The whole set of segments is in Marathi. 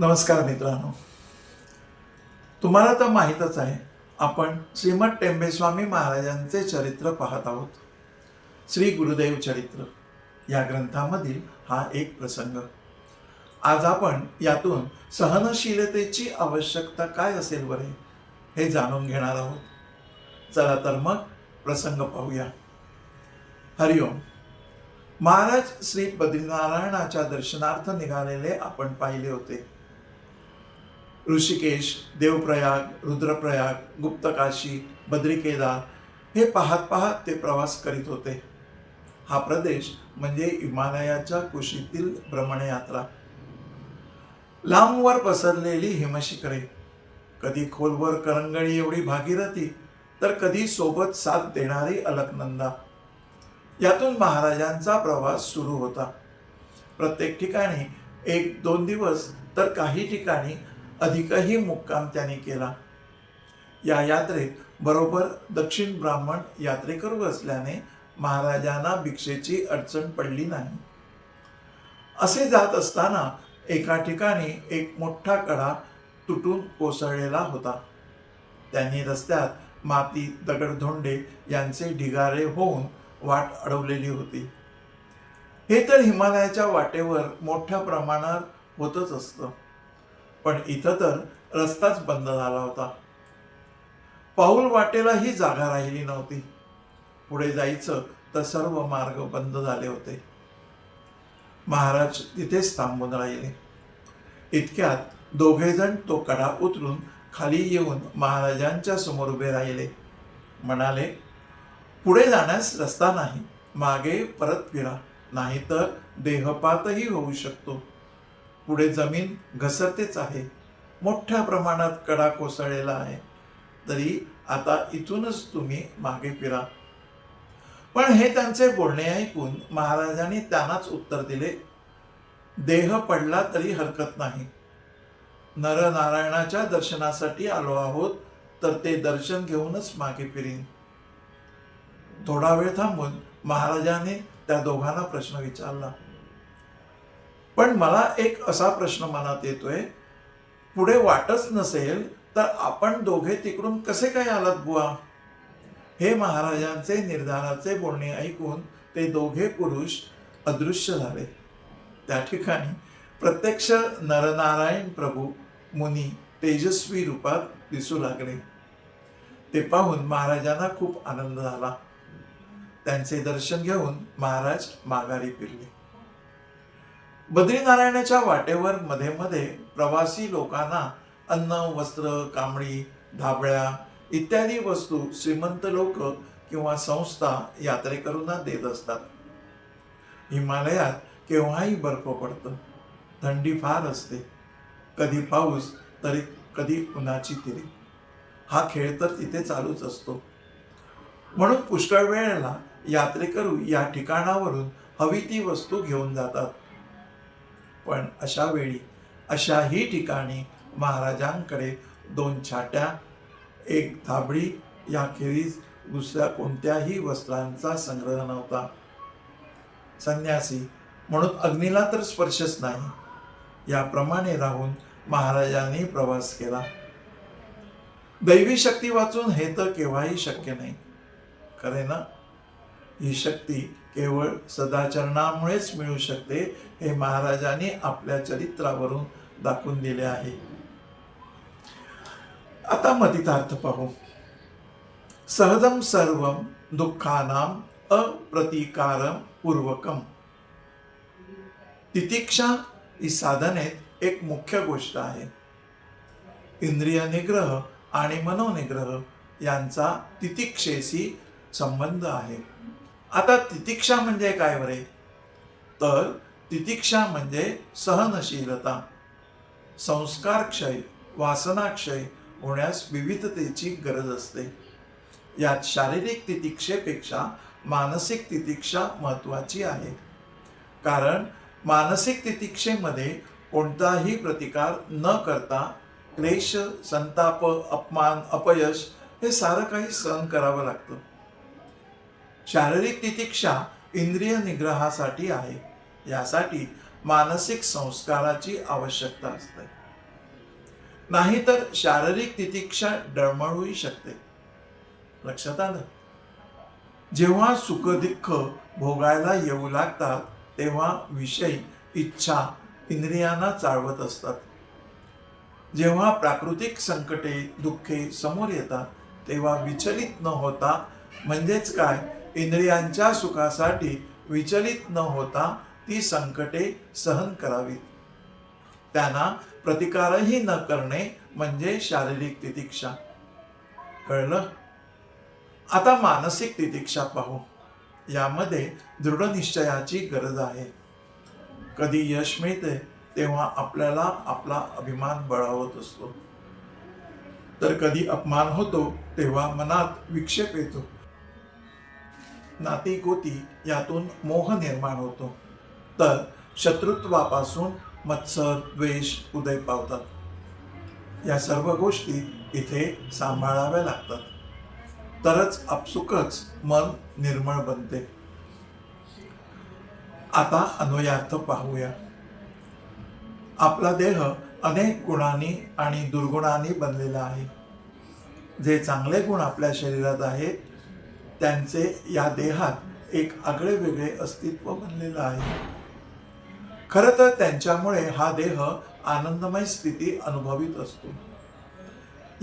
नमस्कार मित्रांनो. तुम्हाला तर माहीतच आहे आपण श्रीमद टेंबेस्वामी महाराजांचे चरित्र पाहत आहोत. श्री गुरुदेव चरित्र या ग्रंथामधील हा एक प्रसंग. आज आपण यातून सहनशीलतेची आवश्यकता काय असेल बरे हे जाणून घेणार आहोत. चला तर मग प्रसंग पाहूया. हरिओम. महाराज श्री बद्रीनारायणाच्या दर्शनार्थ निघालेले आपण पाहिले होते. ऋषिकेश देवप्रयाग रुद्रप्रयाग गुप्तकाशी बद्रिकेदार हे पाहत पाहत ते प्रवास करीत होते. हा प्रदेश म्हणजे हिमालयाच्या कुशीतील भ्रमणयात्रा. लांबवर पसरलेली हिमशिखरे. कधी खोलवर करंगणी एवढी भागीरथी तर कधी सोबत साथ देणारी अलकनंदा. यातून महाराजांचा प्रवास सुरू होता. प्रत्येक ठिकाणी एक दोन दिवस तर काही ठिकाणी अधिकही मुक्काम त्यांनी केला. या यात्रेत बरोबर दक्षिण ब्राह्मण यात्रेकरू असल्याने महाराजांना भिक्षेची अडचण पडली नाही. असे जात असताना एका ठिकाणी एक मोठा कडा तुटून कोसळलेला होता. त्यांनी रस्त्यात माती दगडधोंडे यांचे ढिगारे होऊन वाट अडवलेली होती. हे तर हिमालयाच्या वाटेवर मोठ्या प्रमाणात होतच असतं. पण इथं तर रस्ताच बंद झाला होता. पाऊल वाटेलाही जागा राहिली नव्हती. पुढे जायचं तर सर्व मार्ग बंद झाले होते. महाराज तिथेच थांबून राहिले. इतक्यात दोघेजण तो कडा उतरून खाली येऊन महाराजांच्या समोर उभे राहिले. म्हणाले पुढे जाण्यास रस्ता नाही. मागे परत फिरा. नाहीतर देहपातही होऊ शकतो. पुढे जमीन घसरतेच आहे. मोठ्या प्रमाणात कडा कोसळलेला आहे. तरी आता इथूनच तुम्ही मागे फिरा. पण हे त्यांचे बोलणे ऐकून महाराजांनी त्यांनाच उत्तर दिले. देह पडला तरी हरकत नाही. नरनारायणाच्या दर्शनासाठी आलो आहोत तर ते दर्शन घेऊनच मागे फिरीन. थोडा वेळ थांबून महाराजाने त्या दोघांना प्रश्न विचारला. पण मला एक असा प्रश्न मनात येतोय पुढे वाटच नसेल तर आपण दोघे तिकडून कसे काय आलात बुवा? हे महाराजांचे निर्धाराचे बोलणे ऐकून ते दोघे पुरुष अदृश्य झाले. त्या ठिकाणी प्रत्यक्ष नरनारायण प्रभू मुनी तेजस्वी रूपात दिसू लागले. ते पाहून महाराजांना खूप आनंद झाला. त्यांचे दर्शन घेऊन महाराज माघारी फिरले. बद्रीनारायणाच्या वाटेवर मध्ये मध्ये प्रवासी लोकांना अन्न वस्त्र कांबळी धाबळ्या इत्यादी वस्तू श्रीमंत लोक किंवा संस्था यात्रेकरूंना देत असतात. हिमालयात केव्हाही बर्फ पडतं. थंडी फार असते. कधी पाऊस तरी कधी उन्हाची तिरी. हा खेळ तर तिथे चालूच असतो. म्हणून पुष्कळ वेळेला यात्रेकरू या ठिकाणावरून हवी ती वस्तू घेऊन जातात. पण अशा वेळी अशाही ठिकाणी महाराजांकडे दोन छाट्या एक धाबडी याखेरीज दुसऱ्या कोणत्याही वस्त्रांचा संग्रह नव्हता. संन्यासी म्हणून अग्नीला तर स्पर्शच नाही. याप्रमाणे राहून महाराजांनी प्रवास केला. दैवी शक्ती वाचून हे तर केव्हाही शक्य नाही. खरे ना? ही शक्ती केवळ सदाचरणामुळेच मिळू शकते हे महाराजांनी आपल्या चरित्रावरून दाखवून दिले आहे. आता मतितार्थ पाहू. सहजम सर्वम दुःखानाम अप्रतिकारम पूर्वकम. तितिक्षा ही साधनेत एक मुख्य गोष्ट आहे. इंद्रिय निग्रह आणि मनोनिग्रह यांचा तितिक्षेशी संबंध आहे. आता तितिक्षा म्हणजे काय बरे? तर तितिक्षा म्हणजे सहनशीलता. संस्कारक्षय वासनाक्षय होण्यास विविधतेची गरज असते. यात शारीरिक तितिक्षेपेक्षा मानसिक तितिक्षा महत्वाची आहे. कारण मानसिक तितिक्षेमध्ये कोणताही प्रतिकार न करता क्लेश संताप अपमान अपयश हे सारं काही सहन करावं लागतं. शारीरिक तितिक्षा इंद्रिय निग्रहासाठी आहे. यासाठी मानसिक संस्काराची आवश्यकता असते. नाहीतर शारीरिक तितिक्षा डळमळूही शकते. लक्षात आलं? जेव्हा सुखदुःख भोगायला येऊ लागतात तेव्हा विषय इच्छा इंद्रियांना चालवत असतात. जेव्हा प्राकृतिक संकटे दुःखे समोर येतात तेव्हा विचलित न होता म्हणजेच काय? इंद्रियांच्या सुखासाठी विचलित न होता ती संकटे सहन करावीत. त्यांना प्रतिकारही न करणे म्हणजे शारीरिक तितिक्षा. कळलं? आता मानसिक तितिक्षा पाहू. यामध्ये दृढनिश्चयाची गरज आहे. कधी यश मिळते तेव्हा आपल्याला आपला अभिमान बळावत असतो. तर कधी अपमान होतो तेव्हा मनात विक्षेप येतो. नाती गोती यातून मोह निर्माण होतो. तर शत्रुत्वापासून मत्सर द्वेष उदय पावतात. या सर्व गोष्टी इथे सांभाळाव्या लागतात. तरच आपसुकच मन निर्मळ बनते. आता अन्वयार्थ पाहूया. आपला देह अनेक गुणांनी आणि दुर्गुणांनी बनलेला आहे. जे चांगले गुण आपल्या शरीरात आहेत त्यांचे या देहात एक आगळे वेगळे अस्तित्व बनलेलं आहे. खरं तर त्यांच्यामुळे हा देह आनंदमय स्थिती अनुभवित असतो.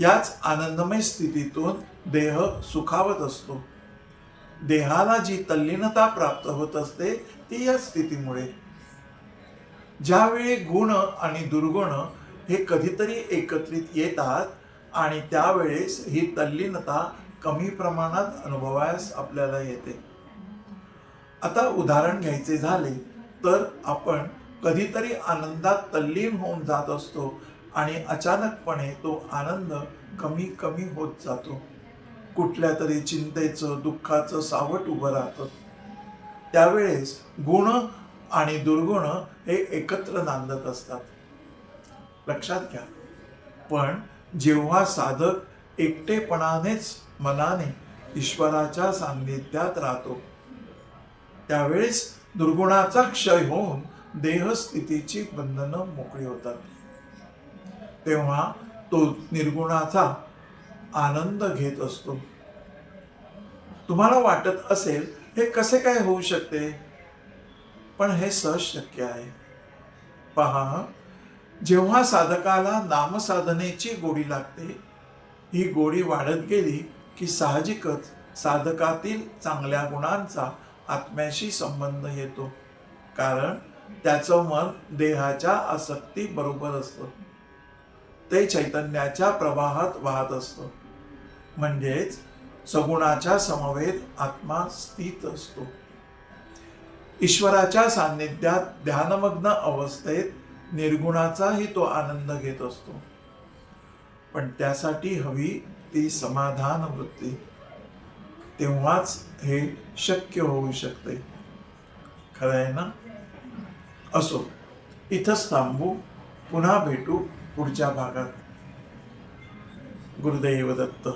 याच आनंदमय स्थितीतून देह सुखावत असतो. देहाला जी तल्लीनता प्राप्त होत असते ती या स्थितीमुळे. ज्यावेळी गुण आणि दुर्गुण हे कधीतरी एकत्रित येतात आणि त्यावेळेस ही तल्लीनता कमी प्रमाणात अनुभवायस आपल्याला येते. आता उदाहरण घ्यायचे झाले तर आपण कधीतरी आनंदात तल्लीन होऊन जात असतो आणि अचानकपणे तो आनंद कमी कमी होत जातो. कुठल्या तरी चिंतेचं दुःखाचं सावट उभं राहतं. त्यावेळेस गुण आणि दुर्गुण हे एकत्र नांदत असतात. लक्षात घ्या. पण जेव्हा साधक एकटेपणानेच मनाने ईश्वराच्या सान्निध्यात राहतो. त्यावेळेस दुर्गुणाचा क्षय होऊन देहस्थितीची बंधनं मोकळी होतात. तेव्हा तो निर्गुणाचा आनंद घेत असतो. तुम्हाला वाटत असेल हे कसे काय होऊ शकते? पण हे सहज शक्य आहे. पहा जेव्हा साधकाला नामसाधनेची गोडी लागते ही गोडी वाढत गेली की साहजिकच साधकातील चांगल्या गुणांचा आत्म्याशी संबंध येतो. कारण त्याचं मन देहाच्या आसक्ती बरोबर असतं. ते चैतन्याच्या प्रवाहात वाहत असतं. म्हणजेच सगुणाच्या समवेत आत्मा स्थित असतो. ईश्वराच्या सान्निध्यात ध्यानमग्न अवस्थेत निर्गुणाचाही तो आनंद घेत असतो. पण त्यासाठी हवी ती समाधान वृत्ती तेव्हाच हे शक्य होऊ शकते. खरं आहे ना? असो इथंच थांबू पुन्हा भेटू पुढच्या भागात. गुरुदैव दत्त.